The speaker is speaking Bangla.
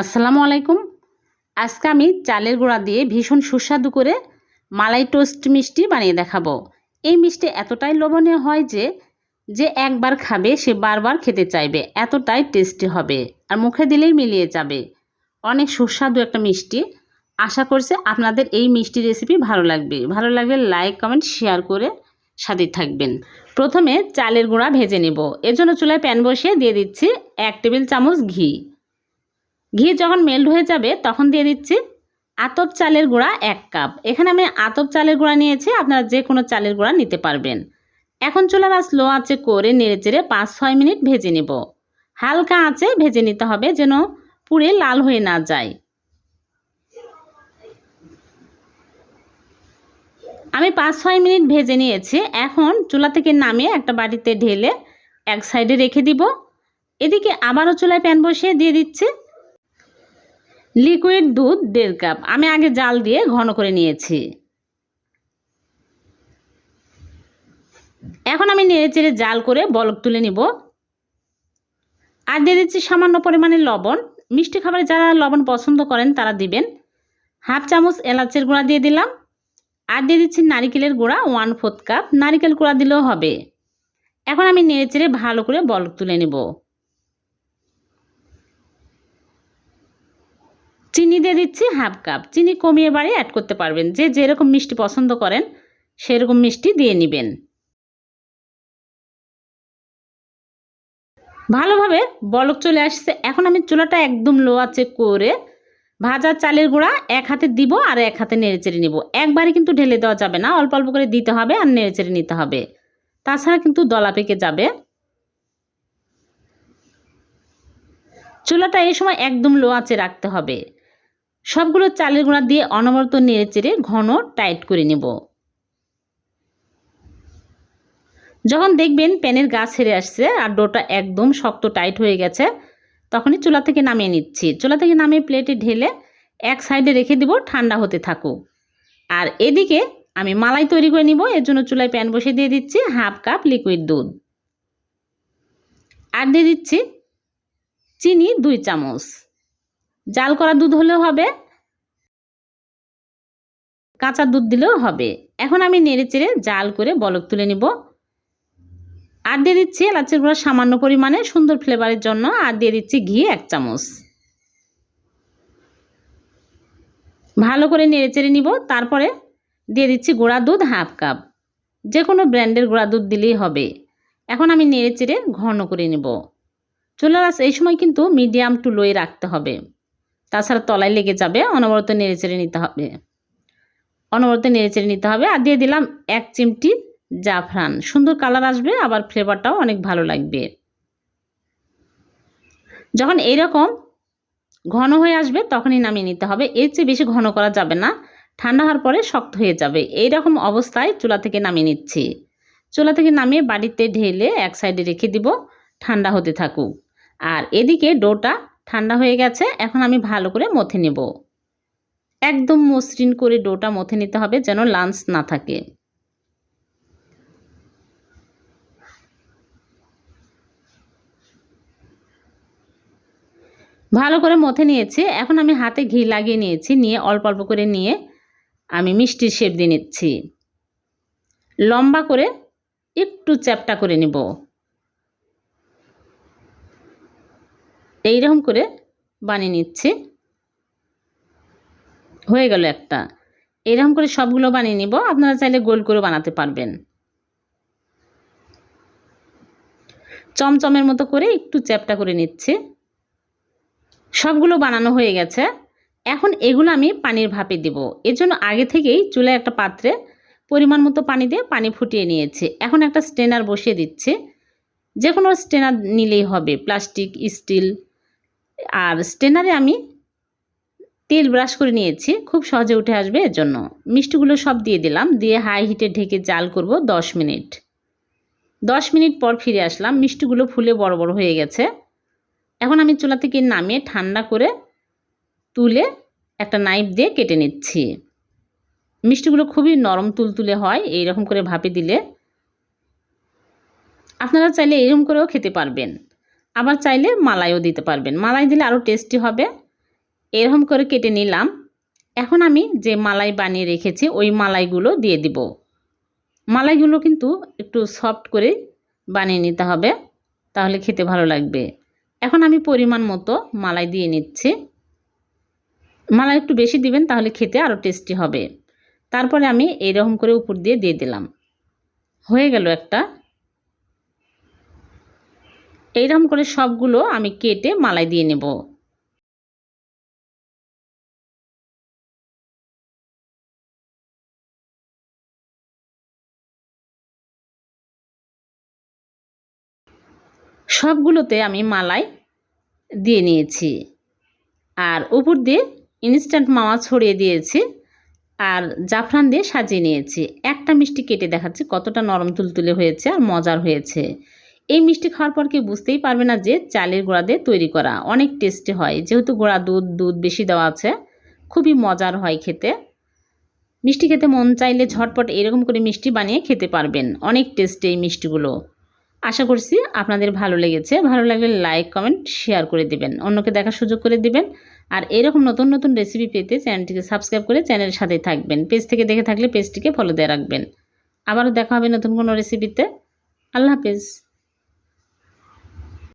আসসালামু আলাইকুম। আজকে আমি চালের গুঁড়া দিয়ে ভীষণ সুস্বাদু করে মালাই টোস্ট মিষ্টি বানিয়ে দেখাবো। এই মিষ্টি এতটাই লোভনীয় হয় যে যে একবার খাবে, সে বারবার খেতে চাইবে। এতটাই টেস্টি হবে আর মুখে দিলেই মিলিয়ে যাবে। অনেক সুস্বাদু একটা মিষ্টি। আশা করছে আপনাদের এই মিষ্টি রেসিপি ভালো লাগবে। ভালো লাগলে লাইক, কমেন্ট, শেয়ার করে সাথে থাকবেন। প্রথমে চালের গুঁড়া ভেজে নেব। এর জন্য চুলায় প্যান বসিয়ে দিয়ে দিচ্ছি এক টেবিল চামচ ঘি। ঘি যখন মেল্ট হয়ে যাবে, তখন দিয়ে দিচ্ছি আতপ চালের গুঁড়া এক কাপ। এখানে আমি আতপ চালের গুঁড়া নিয়েছি, আপনারা যে কোনো চালের গুঁড়া নিতে পারবেন। এখন চুলার আঁচ লো আঁচে করে নেড়ে চেড়ে পাঁচ ছয় মিনিট ভেজে নেব। হালকা আঁচে ভেজে নিতে হবে যেন পুড়ে লাল হয়ে না যায়। আমি পাঁচ ছয় মিনিট ভেজে নিয়েছি। এখন চুলা থেকে নামিয়ে একটা বাটিতে ঢেলে এক সাইডে রেখে দিব। এদিকে আবারও চুলায় প্যান বসিয়ে দিয়ে দিচ্ছি। লিকুইড দুধ দেড় কাপ। আমি আগে জাল দিয়ে ঘন করে নিয়েছি। এখন আমি নেড়ে চেড়ে জাল করে বলক তুলে নিব। আর দিয়ে দিচ্ছি সামান্য পরিমাণে লবণ। মিষ্টি খাবারে যারা লবণ পছন্দ করেন তারা দিবেন। হাফ চামচ এলাচের গুঁড়া দিয়ে দিলাম। আর দিয়ে দিচ্ছি নারিকেলের গুঁড়া, ওয়ান ফোর্থ কাপ। নারিকেল গুঁড়া দিলেও হবে। এখন আমি নেড়ে চেড়ে ভালো করে বলক তুলে নেব। চিনি দিয়ে দিচ্ছি হাফ কাপ চিনি কমিয়ে বাড়িয়ে অ্যাড করতে পারবেন। যে যেরকম মিষ্টি পছন্দ করেন, সেরকম মিষ্টি দিয়ে নেবেন। ভালোভাবে বলক চলে আসছে। এখন আমি চুলাটা একদম লো আছে করে ভাজা চালের গুঁড়া এক হাতে দিব আর এক হাতে নেড়ে চেড়ে নিব। একবারে কিন্তু ঢেলে দেওয়া যাবে না। অল্প অল্প করে দিতে হবে আর নেড়ে চেড়ে নিতে হবে। তাছাড়া কিন্তু দলা পেকে যাবে। চুলাটা এই সময় একদম লো আঁচে রাখতে হবে। সবগুলো চালের গুঁড়া দিয়ে অনবরত নেড়ে চেড়ে ঘন টাইট করে নেব। যখন দেখবেন প্যানের গা ছেড়ে আসছে আর ডোটা একদম শক্ত টাইট হয়ে গেছে, তখনই চুলা থেকে নামিয়ে নিচ্ছি। চুলা থেকে নামিয়ে প্লেটে ঢেলে এক সাইডে রেখে দিব, ঠান্ডা হতে থাকুক। আর এদিকে আমি মালাই তৈরি করে নিব, এর জন্য চুলায় প্যান বসে দিয়ে দিচ্ছি হাফ কাপ লিকুইড দুধ। আর দিয়ে দিচ্ছি চিনি দুই চামচ। জাল করা দুধ হলেও হবে, কাঁচা দুধ দিলেও হবে। এখন আমি নেড়ে চেড়ে জাল করে বলক তুলে নিব। আর দিয়ে দিচ্ছি এলাচের গুঁড়া সামান্য পরিমাণে সুন্দর ফ্লেভারের জন্য, আর দিয়ে দিচ্ছি ঘি এক চামচ। ভালো করে নেড়ে চেড়ে নিব, তারপরে দিয়ে দিচ্ছি গুঁড়া দুধ হাফ কাপ। যে কোনো ব্র্যান্ডের গুঁড়া দুধ দিলেই হবে। এখন আমি নেড়ে চেড়ে ঘন করে নেব। চুলার আঁচ এই সময় কিন্তু মিডিয়াম টু লোয়ে রাখতে হবে। তাছাড়া তলায় লেগে যাবে, অনবরত নেড়ে চেড়ে নিতে হবে। অনবরত নেড়ে চেড়ে নিতে হবে। আর দিয়ে দিলাম এক চিমটি জাফরান। সুন্দর কালার আসবে, আবার ফ্লেভারটাও অনেক ভালো লাগবে। যখন এইরকম ঘন হয়ে আসবে, তখনই নামিয়ে নিতে হবে। এর চেয়ে বেশি ঘন করা যাবে না। ঠান্ডা হওয়ার পরে শক্ত হয়ে যাবে। এই রকম অবস্থায় চুলা থেকে নামিয়ে নিচ্ছি। চুলা থেকে নামিয়ে বাড়িতে ঢেলে এক সাইডে রেখে দিব। ঠান্ডা হতে থাকুক। আর এদিকে ডোটা ঠান্ডা হয়ে গেছে, এখন আমি ভালো করে মথে নেব। একদম মসৃণ করে ডোটা মথে নিতে হবে যেন লাঞ্চ না থাকে। ভালো করে মথে নিয়েছি, এখন আমি হাতে ঘি লাগিয়ে নিয়েছি, নিয়ে অল্প অল্প করে নিয়ে আমি মিষ্টির শেপ দিয়ে নিচ্ছি। লম্বা করে একটু চ্যাপটা করে নেব। এইরকম করে বানিয়ে নিচ্ছি। হয়ে গেল একটা। এরকম করে সবগুলো বানিয়ে নিব। আপনারা চাইলে গোল করে বানাতে পারবেন। চমচমের মতো করে একটু চ্যাপটা করে নিচ্ছি। সবগুলো বানানো হয়ে গেছে। এখন এগুলো আমি পানির ভাপে দেব। এর জন্য আগে থেকেই চুলায় একটা পাত্রে পরিমাণ মতো পানি দিয়ে পানি ফুটিয়ে নিয়েছি। এখন একটা স্টেনার বসিয়ে দিচ্ছি। যে কোনো স্টেনার নিলেই হবে। প্লাস্টিক, স্টিল আর স্টেনারে আমি তেল ব্রাশ করে নিয়েছি। খুব সহজে উঠে আসবে এর জন্য মিষ্টিগুলো সব দিয়ে দিলাম। দিয়ে হাই হিটে ঢেকে জাল করব দশ মিনিট। দশ মিনিট পর ফিরে আসলাম। মিষ্টিগুলো ফুলে বড় বড় হয়ে গেছে। এখন আমি চুলা থেকে নামিয়ে ঠান্ডা করে তুলে একটা নাইফ দিয়ে কেটে নিচ্ছি। মিষ্টিগুলো খুবই নরম তুলতুলে হয় এই রকম করে ভাপে দিলে আপনারা চাইলে এরকম করেও খেতে পারবেন। আবার চাইলে মালাইও দিতে পারবেন। মালাই দিলে আরও টেস্টি হবে। এরকম করে কেটে নিলাম। এখন আমি যে মালাই বানিয়ে রেখেছি, ওই মালাইগুলো দিয়ে দিব। মালাইগুলো কিন্তু একটু সফট করে বানিয়ে নিতে হবে, তাহলে খেতে ভালো লাগবে। এখন আমি পরিমাণ মতো মালাই দিয়ে নিচ্ছি। মালাই একটু বেশি দিবেন, তাহলে খেতে আরও টেস্টি হবে। তারপরে আমি এইরকম করে উপর দিয়ে দিয়ে দিলাম। হয়ে গেল একটা এইরকম করে সবগুলো আমি কেটে মালাই দিয়ে নেব। সবগুলোতে আমি মালাই দিয়ে নিয়েছি। আর উপর দিয়ে ইনস্ট্যান্ট মাওয়া ছড়িয়ে দিয়েছি আর জাফরান দিয়ে সাজিয়ে নিয়েছি। একটা মিষ্টি কেটে দেখাচ্ছি কতটা নরম তুলতুলে হয়েছে আর মজার হয়েছে। এই মিষ্টি খাওয়ার পর কেউ বুঝতেই পারবে না যে চালের গোড়া দিয়ে তৈরি করা অনেক টেস্টি হয়। যেহেতু গোড়া দুধ দুধ বেশি দেওয়া আছে, খুবই মজার হয় খেতে। মিষ্টি খেতে মন চাইলে ঝটপট এরকম করে মিষ্টি বানিয়ে খেতে পারবেন। অনেক টেস্টি এই মিষ্টিগুলো। আশা করছি আপনাদের ভালো লেগেছে। ভালো লাগলে লাইক, কমেন্ট, শেয়ার করে দিবেন। অন্যকে দেখার সুযোগ করে দিবেন। আর এরকম নতুন নতুন রেসিপি পেতে চ্যানেলটিকে সাবস্ক্রাইব করে চ্যানেলের সাথেই থাকবেন। পেজ থেকে দেখে থাকলে পেজটিকে ফলো দিয়ে রাখবেন। আবারও দেখা হবে নতুন কোনো রেসিপিতে আল্লাহ হাফেজ।